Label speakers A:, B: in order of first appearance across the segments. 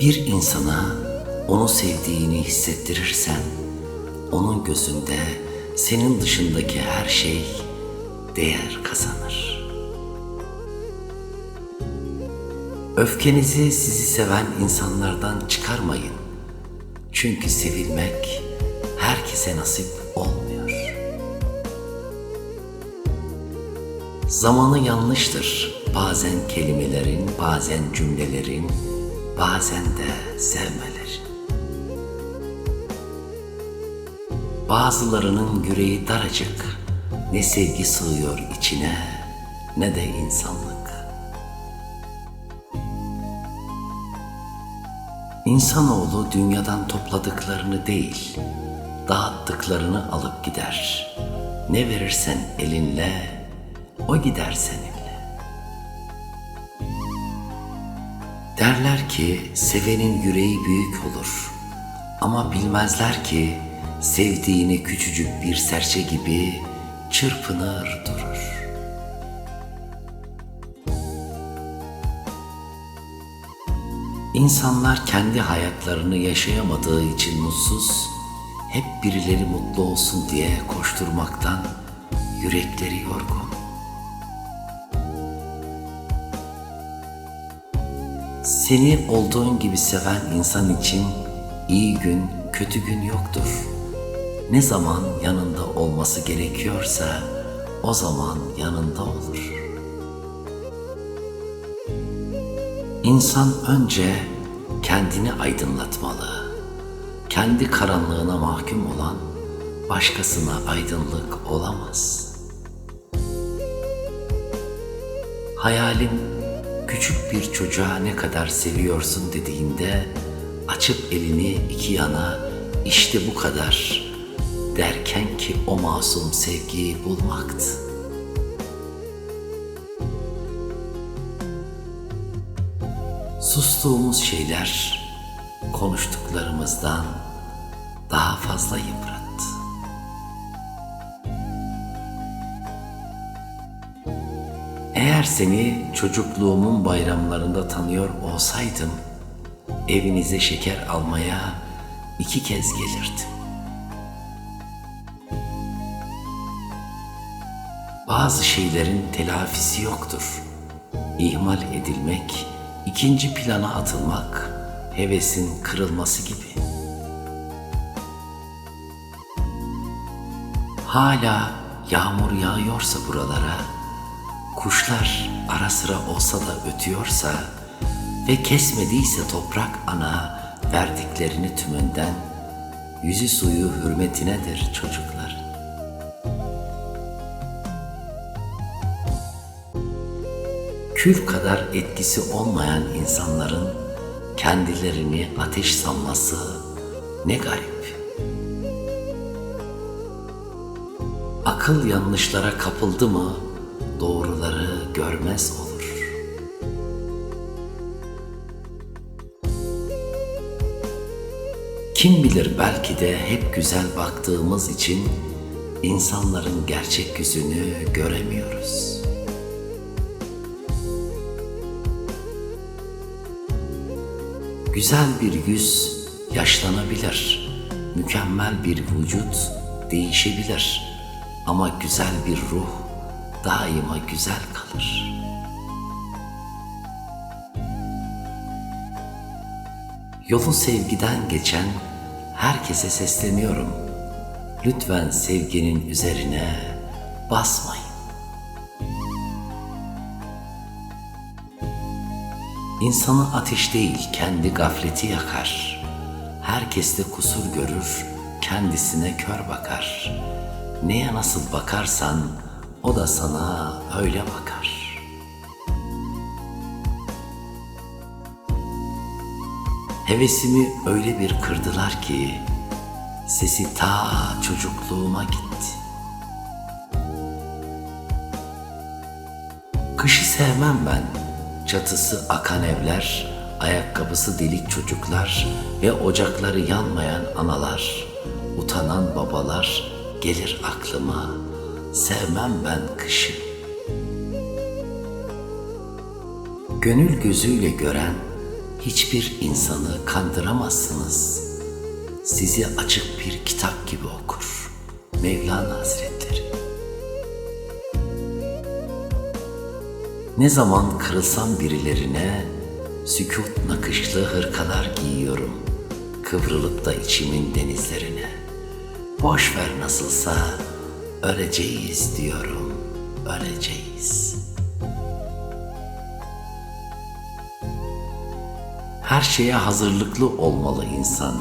A: Bir insana onu sevdiğini hissettirirsen, onun gözünde senin dışındaki her şey değer kazanır. Öfkenizi sizi seven insanlardan çıkarmayın. Çünkü sevilmek herkese nasip olmuyor. Zamanı yanlıştır. Bazen kelimelerin, bazen cümlelerin, bazen de sevmelerin. Bazılarının yüreği daracık, ne sevgi sığıyor içine, ne de insanlık. İnsanoğlu dünyadan topladıklarını değil, dağıttıklarını alıp gider. Ne verirsen elinle, o gider seninle. Derler ki sevenin yüreği büyük olur. Ama bilmezler ki sevdiğini küçücük bir serçe gibi çırpınır durur. İnsanlar kendi hayatlarını yaşayamadığı için mutsuz, hep birileri mutlu olsun diye koşturmaktan yürekleri yorgun. Seni olduğun gibi seven insan için iyi gün, kötü gün yoktur. Ne zaman yanında olması gerekiyorsa o zaman yanında olur. İnsan önce kendini aydınlatmalı. Kendi karanlığına mahkum olan başkasına aydınlık olamaz. Hayalim küçük bir çocuğa ne kadar seviyorsun dediğinde açıp elini iki yana işte bu kadar derken ki o masum sevgiyi bulmaktı. Sustuğumuz şeyler konuştuklarımızdan daha fazla yıprattı. Eğer seni çocukluğumun bayramlarında tanıyor olsaydım, evinize şeker almaya iki kez gelirdim. Bazı şeylerin telafisi yoktur. İhmal edilmek, ikinci plana atılmak, hevesin kırılması gibi. Hala yağmur yağıyorsa buralara, kuşlar ara sıra olsa da ötüyorsa ve kesmediyse toprak ana verdiklerini tümünden, yüzü suyu hürmetinedir çocuklar. Kül kadar etkisi olmayan insanların kendilerini ateş sanması ne garip. Akıl yanlışlara kapıldı mı doğruları görmez olur. Kim bilir belki de hep güzel baktığımız için insanların gerçek yüzünü göremiyoruz. Güzel bir yüz yaşlanabilir. Mükemmel bir vücut değişebilir. Ama güzel bir ruh daima güzel kalır. Yolu sevgiden geçen herkese sesleniyorum. Lütfen sevginin üzerine basmayın. İnsanı ateş değil kendi gafleti yakar. Herkes de kusur görür, kendisine kör bakar. Neye nasıl bakarsan o da sana öyle bakar. Hevesimi öyle bir kırdılar ki sesi ta çocukluğuma gitti. Kışı sevmem ben. Çatısı akan evler, ayakkabısı delik çocuklar ve ocakları yanmayan analar, utanan babalar gelir aklıma. Sevmem ben kışı. Gönül gözüyle gören hiçbir insanı kandıramazsınız. Sizi açık bir kitap gibi okur. Mevlana Hazretleri. Ne zaman kırılsam birilerine sükut nakışlı hırkalar giyiyorum. Kıvrılıp da içimin denizlerine. Boş ver nasılsa öleceğiz diyorum, öleceğiz. Her şeye hazırlıklı olmalı insan.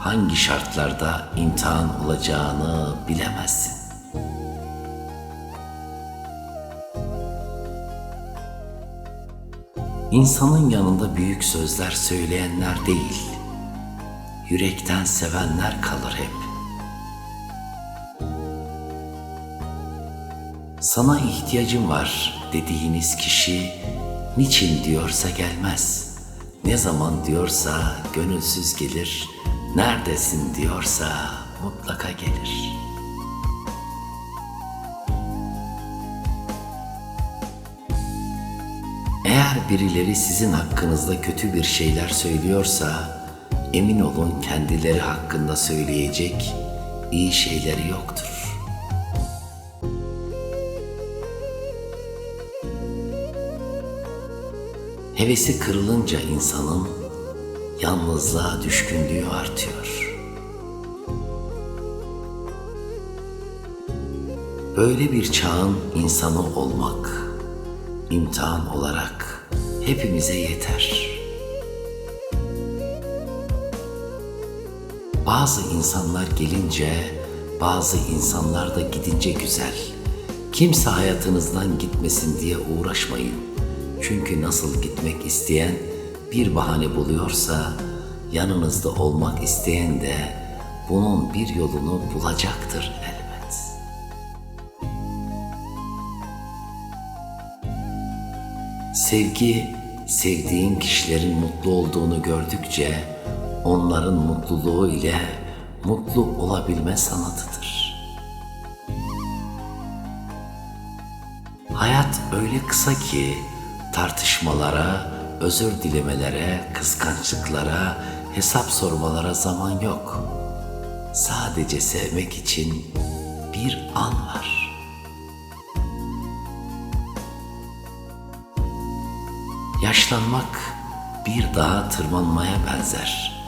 A: Hangi şartlarda imtihan olacağını bilemezsin. İnsanın yanında büyük sözler söyleyenler değil, yürekten sevenler kalır hep. Sana ihtiyacım var dediğiniz kişi niçin diyorsa gelmez. Ne zaman diyorsa gönülsüz gelir. Neredesin diyorsa mutlaka gelir. Eğer birileri sizin hakkınızda kötü bir şeyler söylüyorsa emin olun kendileri hakkında söyleyecek iyi şeyleri yoktur. Hevesi kırılınca insanın yalnızlığa düşkünlüğü artıyor. Böyle bir çağın insanı olmak imtihan olarak hepimize yeter. Bazı insanlar gelince, bazı insanlar da gidince güzel. Kimse hayatınızdan gitmesin diye uğraşmayın. Çünkü nasıl gitmek isteyen bir bahane buluyorsa, yanınızda olmak isteyen de bunun bir yolunu bulacaktır elbet. Sevgi, sevdiğin kişilerin mutlu olduğunu gördükçe onların mutluluğu ile mutlu olabilme sanatıdır. Hayat öyle kısa ki tartışmalara, özür dilemelere, kıskançlıklara, hesap sormalara zaman yok. Sadece sevmek için bir an var. Yaşlanmak bir dağa tırmanmaya benzer.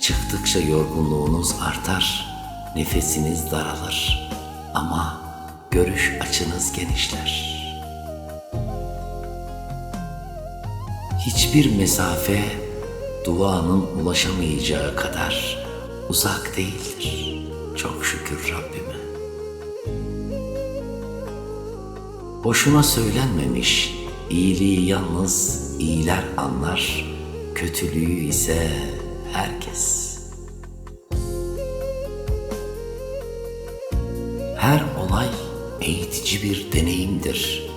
A: Çıktıkça yorgunluğunuz artar, nefesiniz daralır ama görüş açınız genişler. Hiçbir mesafe duanın ulaşamayacağı kadar uzak değildir. Çok şükür Rabbime. Boşuna söylenmemiş, iyiliği yalnız iyiler anlar, kötülüğü ise herkes. Her olay eğitici bir deneyimdir.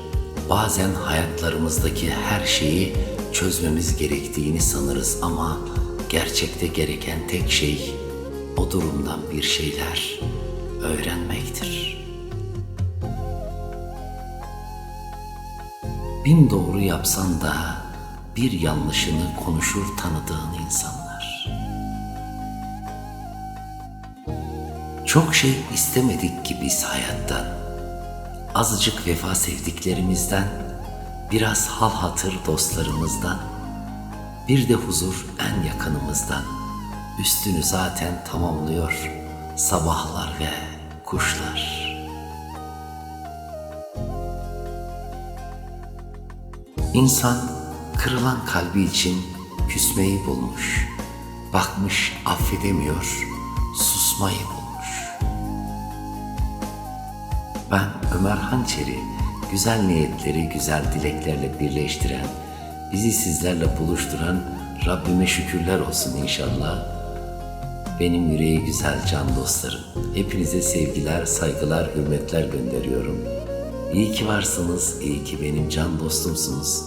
A: Bazen hayatlarımızdaki her şeyi çözmemiz gerektiğini sanırız ama gerçekte gereken tek şey o durumdan bir şeyler öğrenmektir. Bin doğru yapsan da bir yanlışını konuşur tanıdığın insanlar. Çok şey istemedik ki biz hayattan. Azıcık vefa sevdiklerimizden, biraz hal hatır dostlarımızdan, bir de huzur en yakınımızdan. Üstünü zaten tamamlıyor sabahlar ve kuşlar.'' İnsan kırılan kalbi için küsmeyi bulmuş. Bakmış affedemiyor, susmayı bulmuş. Ben Ömer Hançeri, güzel niyetleri güzel dileklerle birleştiren, bizi sizlerle buluşturan Rabbime şükürler olsun inşallah. Benim yüreği güzel can dostlarım. Hepinize sevgiler, saygılar, hürmetler gönderiyorum. İyi ki varsınız, iyi ki benim can dostumsunuz.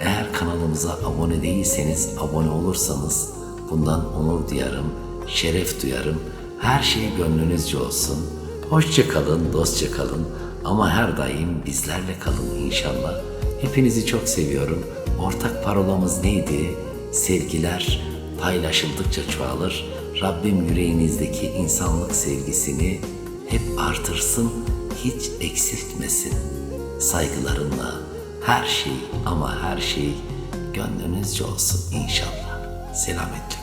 A: Eğer kanalımıza abone değilseniz, abone olursanız bundan onur duyarım, şeref duyarım. Her şey gönlünüzce olsun. Hoşça kalın, dostça kalın ama her daim bizlerle kalın inşallah. Hepinizi çok seviyorum. Ortak parolamız neydi? Sevgiler paylaşıldıkça çoğalır. Rabbim yüreğinizdeki insanlık sevgisini hep artırsın, hiç eksiltmesin. Saygılarımla her şey ama her şey gönlünüzce olsun inşallah. Selametle.